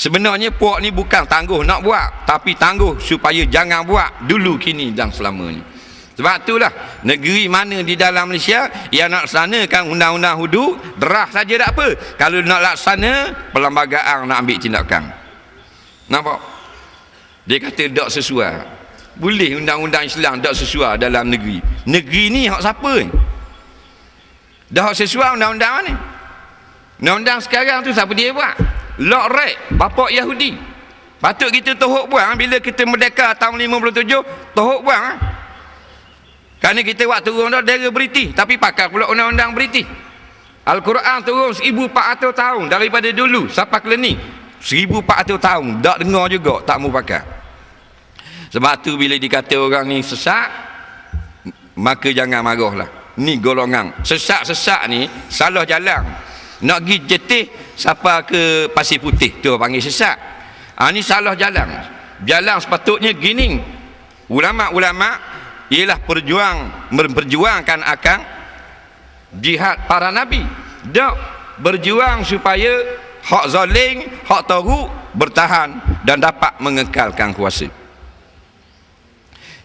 Sebenarnya puak ni bukan tangguh nak buat, tapi tangguh supaya jangan buat dulu kini dan selama ni. Sebab itulah negeri mana di dalam Malaysia yang nak laksanakan undang-undang hudud, derah saja tak apa. Kalau nak laksana, perlembagaan nak ambil tindakan. Nampak? Dia kata tak sesuai. Boleh undang-undang Islam tak sesuai dalam negeri. Negeri ni hak siapa ni? Dah hak sesuai undang-undang mana? Undang-undang sekarang tu siapa dia buat? Lok Rek, bapak Yahudi. Patut kita tohok buang bila kita merdeka tahun 57, tohok buang. Ha? Kerana kita buat turun dah dari British, tapi pakai pula undang-undang British. Al-Quran turun 1400 tahun daripada dulu sampai ni. 1400 tahun tak dengar juga tak mau pakai. Sebab tu bila dikata orang ni sesat, maka jangan marahlah. Ni golongan sesat-sesat ni salah jalan. Nak pergi jetih siapa ke pasir putih tu panggil sesat. Ha, ni salah jalan. Jalan sepatutnya gini. Ulama-ulama ialah perjuang memperjuangkan akan jihad para nabi. Dak berjuang supaya hak zalim, hak teruk bertahan dan dapat mengekalkan kuasa.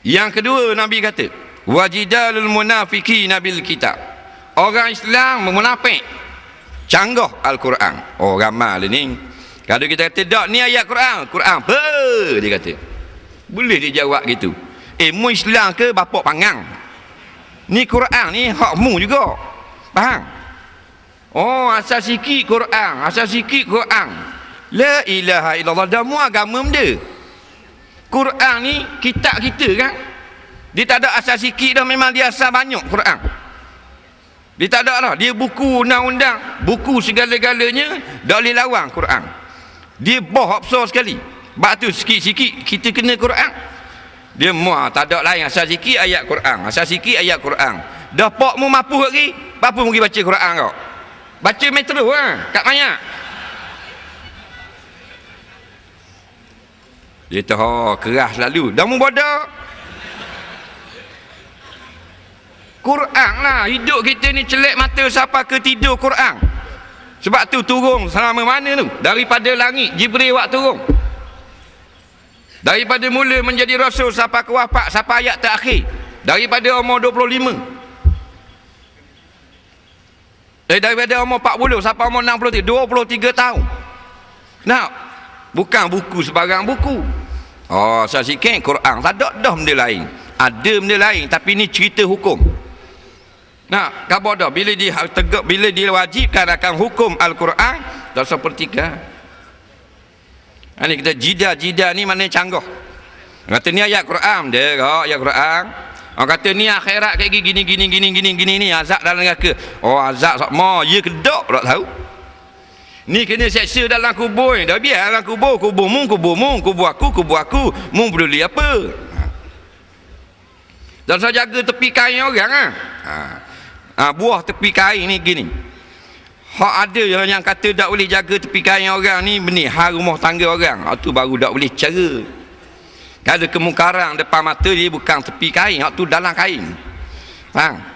Yang kedua Nabi kata, wajidalul munafiki nabil kitab. Orang Islam munafik canggah Al-Quran. Oh ramai ni. Kalau kita kata tak ni ayat Quran, Quran apa dia kata. Boleh dia jawab gitu. Eh mu Islam ke bapak pangang? Ni Quran ni hakmu juga. Faham? Oh asal sikit Quran, asal sikit Quran. La ilaha illallah dah mu agama benda. Quran ni kitab kita kan. Dia tak ada asal sikit dah memang dia asal banyak Quran. Dia tak ada lah. Dia buku undang-undang. Buku segala-galanya. Tak boleh lawan Quran. Dia boh besar sekali. Sebab tu sikit-sikit kita kena Quran. Dia muah tak ada lain. Asal sikit ayat Quran. Asal sikit ayat Quran. Dah pak mu mampu lagi. Apa pergi baca Quran kau? Baca metro ha? Kat mana? Dia tahu oh, keras lalu. Dah mu bodoh. Quran lah. Hidup kita ni celek mata siapa ke tidur Quran. Sebab tu turun selama mana tu? Daripada langit Jibril waktu turun. Daripada mula menjadi rasul sampai ke wafat sampai ayat terakhir? Daripada umur 25 eh daripada umur 40 sampai umur 63 23 tahun. Nah bukan buku sebarang buku. Oh saya sikit Quran. Tak ada dah benda lain. Ada benda lain tapi ni cerita hukum Nah, khabar dah bila dia tegak bila dia wajibkan akan hukum al-Quran dah seperti ke. Ini kita jida-jida ni mana canggah. Kata ni ayat Quran dia, oh, ayat Quran. Orang kata ni akhirat kayak gini gini gini gini gini ni azab dalam neraka. Oh azab sama ya kedok tak tahu. Ni kena seksa dalam kubur Dah biar dalam kubur Kubur mu, kubur mu Kubur aku, kubur aku Mu peduli apa Dan saya jaga tepi kain orang ha? ha ha, buah tepi kain ni gini hak ada yang, yang kata tak boleh jaga tepi kain orang ni benih hal rumah tangga orang hak tu baru tak boleh cara kalau kemungkaran depan mata dia bukan tepi kain hak tu dalam kain faham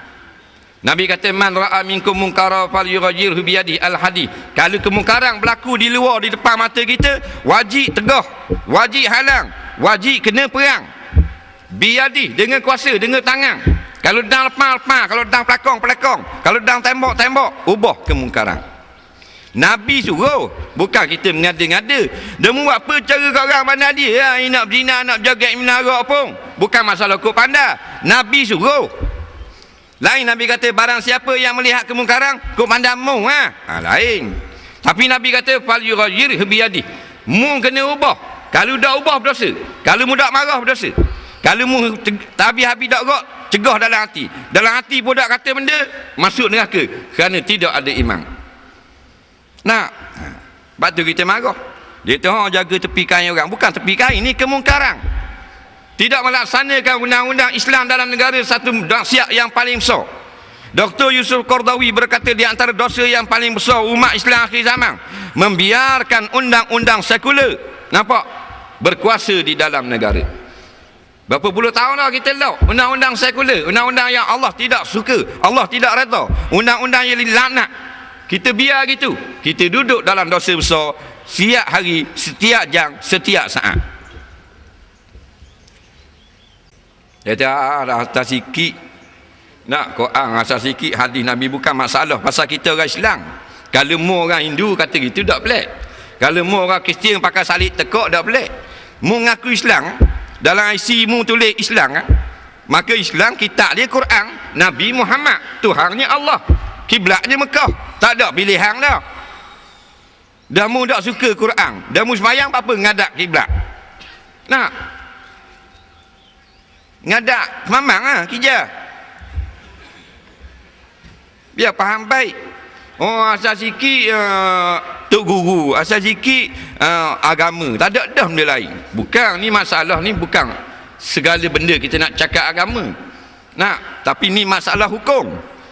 Nabi kata man ra'a minkum munkara falyughayyirhu bi yadihi al hadis. Kalau kemungkaran berlaku di luar di depan mata kita, wajib tegah, wajib halang, wajib kena perang. Biadi dengan kuasa, dengan tangan. Kalau dang lepas lepas, kalau dang pelakong pelakong, kalau dang tembok tembok, ubah kemungkaran. Nabi suruh, bukan kita mengada-ngada. Dia buat apa cara kat orang mana dia? Ya, nak berzina, nak jaga menara pun. Bukan masalah kau pandai. Nabi suruh. Lain Nabi kata barang siapa yang melihat kemungkaran, kau pandai mu ha? ha lain. Tapi Nabi kata fal yughayyir biyadi. Mu kena ubah. Kalau dak ubah berdosa. Kalau mu dak marah berdosa. Kalau mu tapi habis dak gok, cegah dalam hati. Dalam hati pun tak kata benda masuk neraka. Kerana tidak ada iman nak? Sebab tu kita marah. Dia tu oh, jaga tepi kain orang. Bukan tepi kain ini kemungkaran. Tidak melaksanakan undang-undang Islam dalam negara satu dahsyat yang paling besar. Dr. Yusuf Kordawi berkata di antara dosa yang paling besar umat Islam akhir zaman membiarkan undang-undang sekular nampak? Berkuasa di dalam negara Berapa puluh tahun dah kita law undang-undang sekular, undang-undang yang Allah tidak suka, Allah tidak redha, undang-undang yang laknat. Kita biar gitu. Kita duduk dalam dosa besar setiap hari setiap jam setiap saat. Dia kata ah, atas sikit. Nak Quran asal sikit hadis Nabi bukan masalah pasal kita orang Islam. Kalau mu orang Hindu kata gitu tak pelik kalau mu orang Kristian pakai salib tekuk tak pelik mu ngaku Islam dalam IC mu tulis Islam maka Islam kita dia Quran Nabi Muhammad Tuhannya Allah. Kiblatnya Mekah. Tak ada pilihan dah. Dah mu tak suka Quran. Dah mu semayang apa? Ngadak kiblat. Nak? Ngadak mamang ah kija biar faham baik oh asal sikit uh, tok guru. Asal sikit uh, agama. Tak ada dah benda lain. Bukan ni masalah ni bukan segala benda kita nak cakap agama. Nak tapi ni masalah hukum.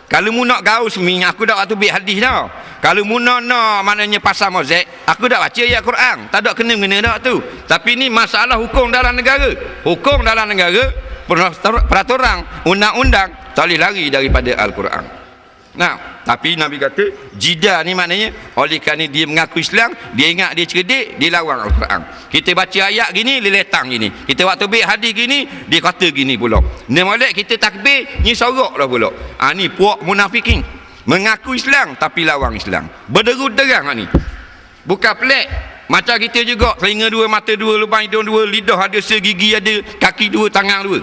Kalau mu nak gaul semi aku dah waktu bik hadis dah. Kalau mu nak nak maknanya pasal mozek aku dah baca ayat Quran. Tak ada kena-kena dah tu. Tapi ni masalah hukum dalam negara. Hukum dalam negara peraturan undang-undang tak boleh lari daripada Al-Quran nah tapi Nabi kata jida ni maknanya oleh kerana dia mengaku Islam dia ingat dia cerdik dia lawan Al-Quran. Kita baca ayat gini dia letang gini. Kita waktu bik hadis gini dia kata gini pula. Ni molek kita takbir ni sorok dah pula. Ha, ni puak munafikin. Mengaku Islam tapi lawan Islam. Berderu derang ni. Bukan pelik. Macam kita juga telinga dua mata dua lubang hidung dua lidah ada segigi ada kaki dua tangan dua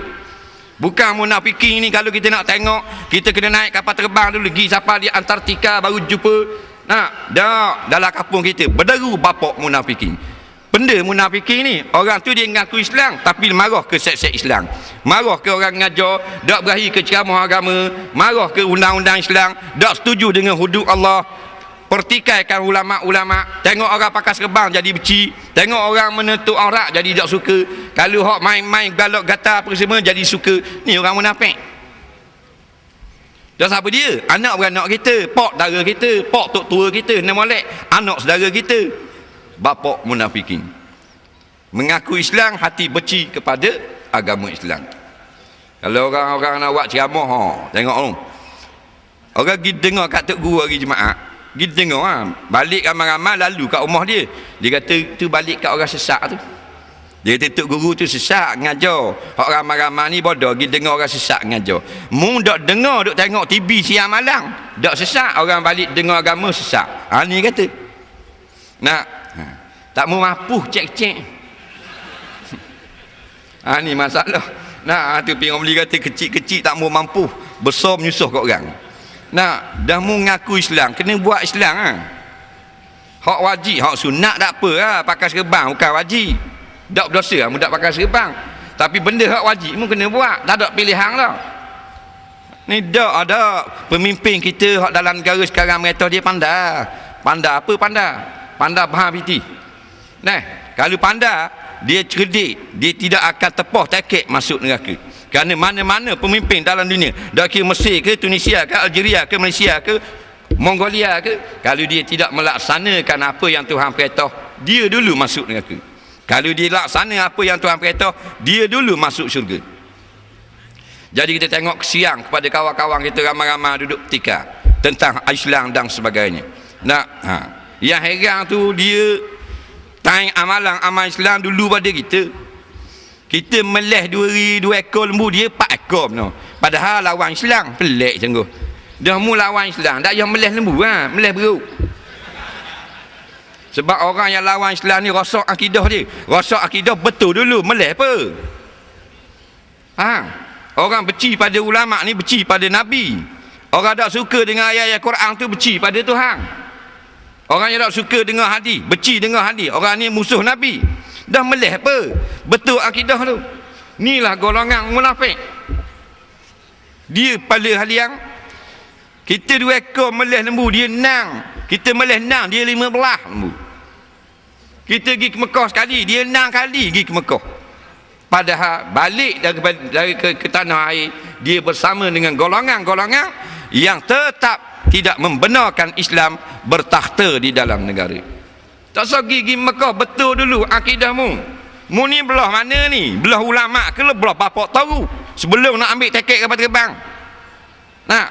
Bukan munafikin ni kalau kita nak tengok kita kena naik kapal terbang dulu pergi siapa di Antartika baru jumpa. Nak dah dalam kampung kita berderu bapak munafikin. Benda munafikin ni orang tu dia ngaku Islam tapi marah ke set-set Islam. Marah ke orang ngajar tak berahi ke ceramah agama marah ke undang-undang Islam tak setuju dengan hudud Allah. Pertikaikan ulama-ulama tengok orang pakai serban jadi beci tengok orang menutup aurat jadi tak suka. Kalau hok main-main galak gata apa semua jadi suka. Ni orang munafik. Dan siapa dia? anak beranak kita pak dara kita pak tok tua kita ni molek anak saudara kita. Bapak munafikin. Mengaku Islam hati beci kepada agama Islam. Kalau orang-orang nak buat ceramah ha, tengok tu. Orang pergi dengar kat tok guru hari jemaah kita tengok ha, balik ramai-ramai lalu kat rumah dia. Dia kata tu balik kat orang sesak tu. Dia kata tok guru tu sesak ngajar. Hak ramai-ramai ni bodoh. Kita dengar orang sesak ngajar. Mu dak dengar duk tengok TV siang malam dak sesak orang balik dengar agama sesak. Ha ni kata. Nak? Ha, tak mau mampu cek-cek. Ha ni masalah. Nah tu pingom beli kata kecil-kecil tak mau mampu besar menyusah kat orang nak dah mu ngaku Islam kena buat Islam ha? hak wajib hak sunat tak apa ha? pakai serban bukan wajib. Tak berdosa mu tak pakai serban. Tapi benda hak wajib mu kena buat. Tak ada pilihan lah. Ni tak ada pemimpin kita hak dalam negara sekarang mereka dia pandai. Pandai apa pandai? Pandai faham piti nah kalau pandai dia cerdik dia tidak akan tepah tekek masuk neraka kerana mana-mana pemimpin dalam dunia dari Mesir ke Tunisia ke Algeria ke Malaysia ke Mongolia ke kalau dia tidak melaksanakan apa yang Tuhan perintah dia dulu masuk neraka. Kalau dia laksana apa yang Tuhan perintah dia dulu masuk syurga. Jadi kita tengok siang kepada kawan-kawan kita ramai-ramai duduk tika tentang Islam dan sebagainya. Nak ha. yang heran tu dia tanya amalan amal Islam dulu pada kita kita meleh dua, dua ekor lembu dia empat ekor no. padahal lawan Islam pelik sungguh dah mu lawan Islam tak yang meleh lembu ha? meleh beruk sebab orang yang lawan Islam ni rosak akidah dia rosak akidah betul dulu meleh apa ha? orang beci pada ulama ni beci pada Nabi orang tak suka dengan ayat-ayat Quran tu beci pada Tuhan orang yang tak suka dengan hadis beci dengan hadis orang ni musuh Nabi dah meleh apa? Betul akidah tu. Inilah golongan munafik. Dia pada hal yang kita dua ekor meleh lembu dia enam kita meleh enam dia lima belah lembu. Kita pergi ke Mekah sekali dia enam kali pergi ke Mekah. Padahal balik dari, dari ke, ke tanah air dia bersama dengan golongan-golongan yang tetap tidak membenarkan Islam bertakhta di dalam negara tak usah gigi Mekah betul dulu akidahmu. Mu ni belah mana ni? Belah ulama ke belah bapak tahu? Sebelum nak ambil tiket kapal terbang. Nah,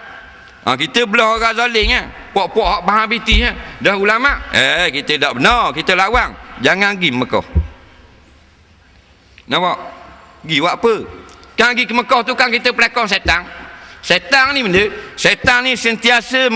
ha, kita belah orang zalim kan puak-puak hak bahan biti kan dah ulama. Eh kita tak benar. Kita lawan jangan pergi Mekah. Nampak pergi buat apa? Kan pergi ke Mekah tu kan kita pelakon setan setan ni benda. Setan ni sentiasa